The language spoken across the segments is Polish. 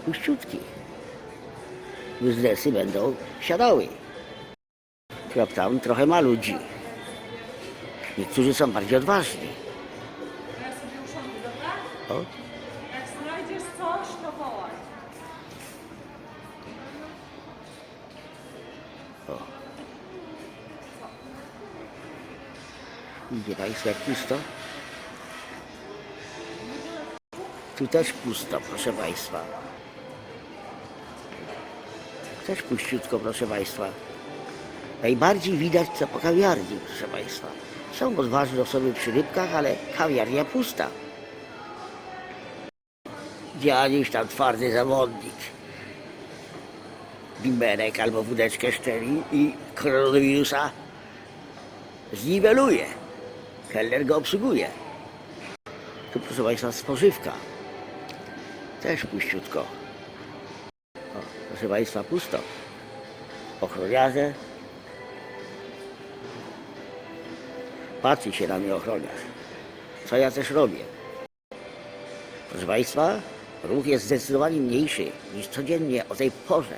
puściutki. Biznesy będą siadały. Chyba tam trochę ma ludzi. Niektórzy są bardziej odważni. Ja sobie usiądę, dobra? O, Jak znajdziesz coś, to wołaj. Widzicie Państwo jak pusto? Tu też pusto, proszę Państwa. Też puściutko, proszę Państwa. Najbardziej widać to po kawiarni, proszę Państwa. Są odważne osoby przy rybkach, ale kawiarnia pusta. Dziadziuś tam twardy zawodnik. Bimberek albo wódeczkę szczeli i koronawirusa zniweluje. Keller go obsługuje. Tu proszę Państwa spożywka. Też puściutko. Proszę Państwa pusto. Ochroniarze. Patrzy się na mnie ochroniarz. Co ja też robię. Proszę Państwa, ruch jest zdecydowanie mniejszy niż codziennie o tej porze.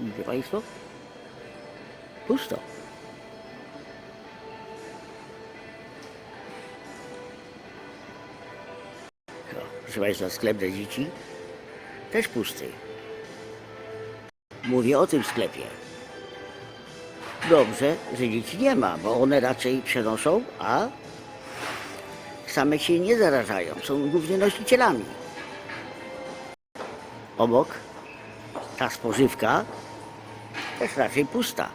Widzicie Państwo? Pusto. Proszę Państwa, sklep dla dzieci też pusty. Mówię o tym sklepie. Dobrze, że dzieci nie ma, bo one raczej przenoszą, a same się nie zarażają. Są głównie nosicielami. Obok ta spożywka też raczej pusta.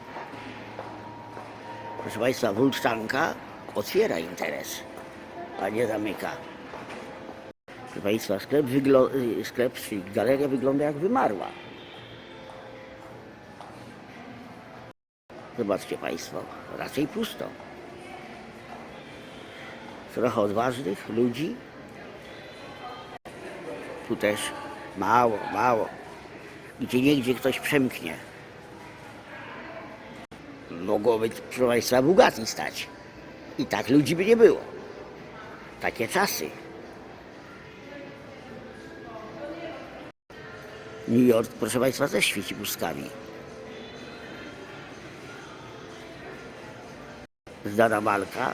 Proszę Państwa, wulczanka otwiera interes, a nie zamyka. Proszę Państwa, sklep, wyglo- y, sklep galeria wygląda jak wymarła. Zobaczcie Państwo, raczej pusto. Trochę odważnych ludzi. Tu też mało, mało. Gdzie niegdzie ktoś przemknie. Mogłoby, proszę Państwa, Bugatti stać. I tak ludzi by nie było. Takie czasy. New York, proszę Państwa, też świeci błyskami. Zdana walka.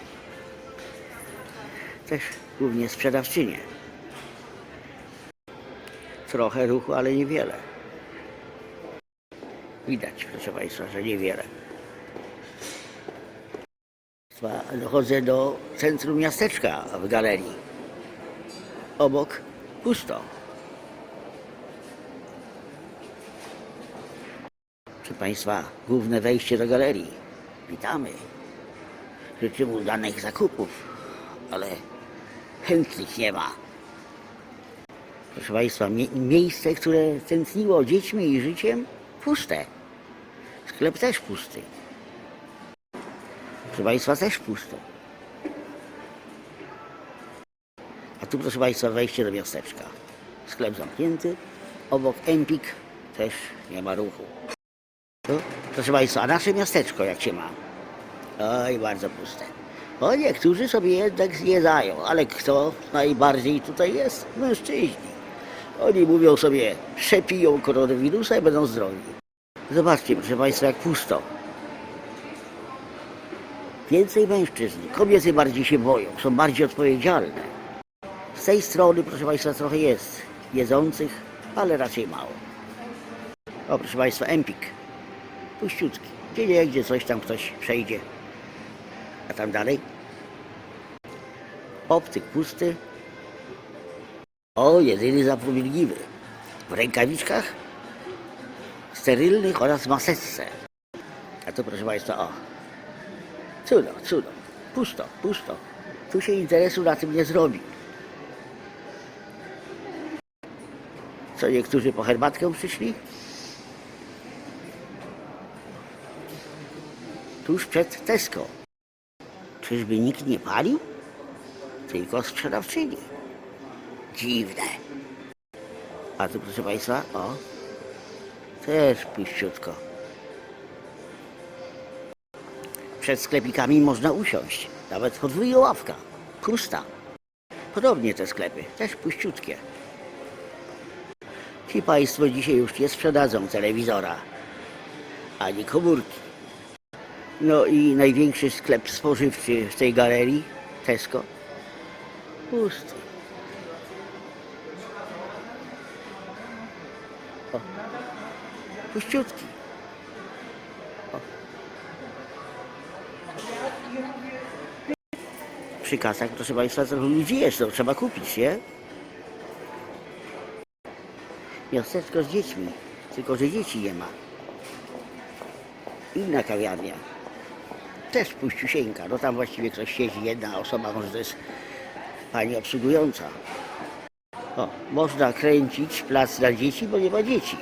Też głównie sprzedawczynie. Trochę ruchu, ale niewiele. Widać, proszę Państwa, że niewiele. Dochodzę do centrum miasteczka w galerii. Obok pusto. Proszę Państwa, główne wejście do galerii. Witamy. Życzymy udanych zakupów, ale chętnych nie ma. Proszę Państwa, mie- miejsce, które tętniło dziećmi i życiem, puste. Sklep też pusty. Proszę Państwa, też pusto. A tu, proszę Państwa, wejście do miasteczka. Sklep zamknięty. Obok Empik też nie ma ruchu. No, proszę Państwa, a nasze miasteczko jak się ma? Oj, bardzo puste. O, niektórzy sobie jednak zjedają, ale kto najbardziej tutaj jest? Mężczyźni. Oni mówią sobie, przepiją koronawirusa i będą zdrowi. Zobaczcie, proszę Państwa, jak pusto. Więcej mężczyzn, kobiety bardziej się boją, są bardziej odpowiedzialne. Z tej strony, proszę Państwa, trochę jest jedzących, ale raczej mało. O, proszę Państwa, Empik. Puściutki. Gdzie nie, gdzie coś tam ktoś przejdzie. A tam dalej? Optyk pusty. O, jedyny zapomnieliwy. W rękawiczkach sterylnych oraz maseczce. A tu proszę Państwa, o. Cudo, cudo. Pusto, pusto. Tu się interesu na tym nie zrobi. Co niektórzy po herbatkę przyszli? Tuż przed Tesco. Czyżby nikt nie palił? Tylko sprzedawczyni. Dziwne. A tu proszę Państwa, o. Też puściutko. Przed sklepikami można usiąść. Nawet podwójna ławka. Pusta. Podobnie te sklepy, też puściutkie. Ci Państwo dzisiaj już nie sprzedadzą telewizora, ani komórki. No i największy sklep spożywczy w tej galerii, Tesco, pusty. O, puściutki. O. Przy kasach, proszę Państwa, trochę ludzi jest, trzeba kupić, nie? Miasteczko z dziećmi, tylko że dzieci nie ma. Inna kawiarnia. Też puściusieńka. No tam właściwie ktoś siedzi, jedna osoba, może to jest pani obsługująca. O, można kręcić plac dla dzieci, bo nie ma dzieci.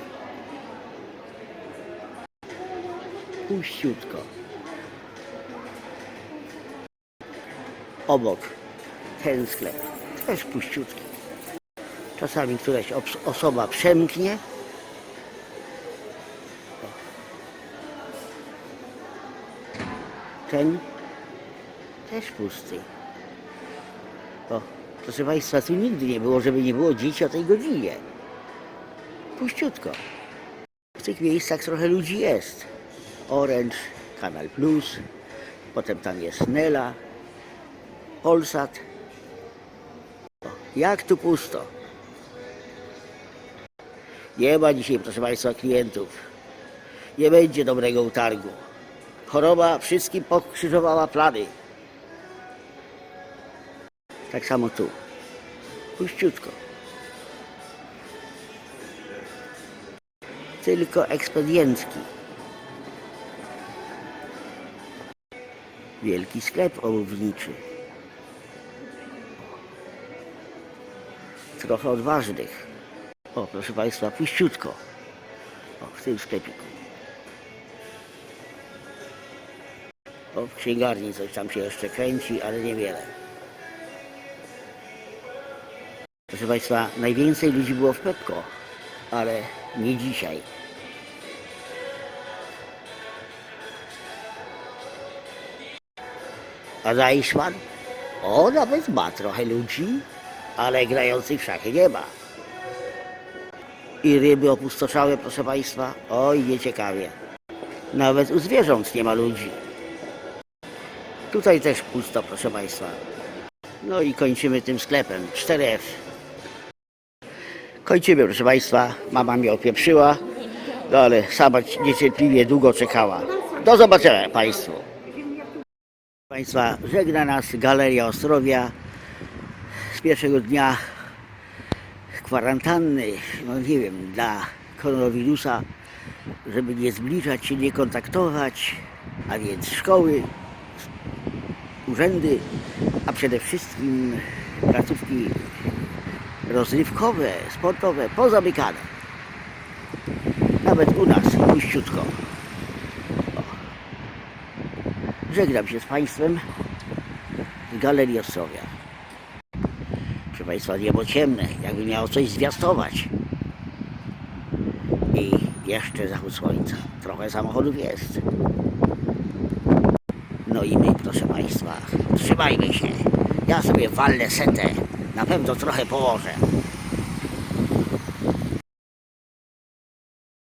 Puściutko. Obok ten sklep. Też puściutki. Czasami któraś osoba przemknie. Ten też pusty. O, proszę Państwa, tu nigdy nie było, żeby nie było dzieci o tej godzinie. Puściutko. W tych miejscach trochę ludzi jest. Orange, Kanal Plus, potem tam jest Nela, Polsat. O, jak tu pusto. Nie ma dzisiaj, proszę Państwa, klientów. Nie będzie dobrego utargu. Choroba wszystkim pokrzyżowała plany. Tak samo tu. Puściutko. Tylko ekspediencki. Wielki sklep ołówniczy. Trochę odważnych. O, proszę Państwa, puściutko. O, w tym sklepiku. O, w księgarni coś tam się jeszcze kręci, ale niewiele. Proszę Państwa, najwięcej ludzi było w Pepko, ale nie dzisiaj. A Zajszman? O, nawet ma trochę ludzi, ale grających w szachy nie ma. I ryby opustoszałe, proszę Państwa, oj, nieciekawie. Nawet u zwierząt nie ma ludzi. Tutaj też pusto, proszę Państwa. No i kończymy tym sklepem. 4F. Kończymy, proszę Państwa. Mama mnie opieprzyła, no ale sama niecierpliwie długo czekała. Do zobaczenia Państwu. Państwa, żegna nas Galeria Ostrowia z pierwszego dnia kwarantanny, no nie wiem, dla koronawirusa, żeby nie zbliżać się, nie kontaktować, a więc szkoły, urzędy, a przede wszystkim placówki rozrywkowe, sportowe, pozamykane. Nawet u nas, puściutko. Żegnam się z Państwem z Galerii Ostrowia. Proszę Państwa, niebo ciemne, jakby miało coś zwiastować. I jeszcze zachód słońca. Trochę samochodów jest. No i my, proszę Państwa, trzymajmy się. Ja sobie walnę setę. Na pewno trochę położę.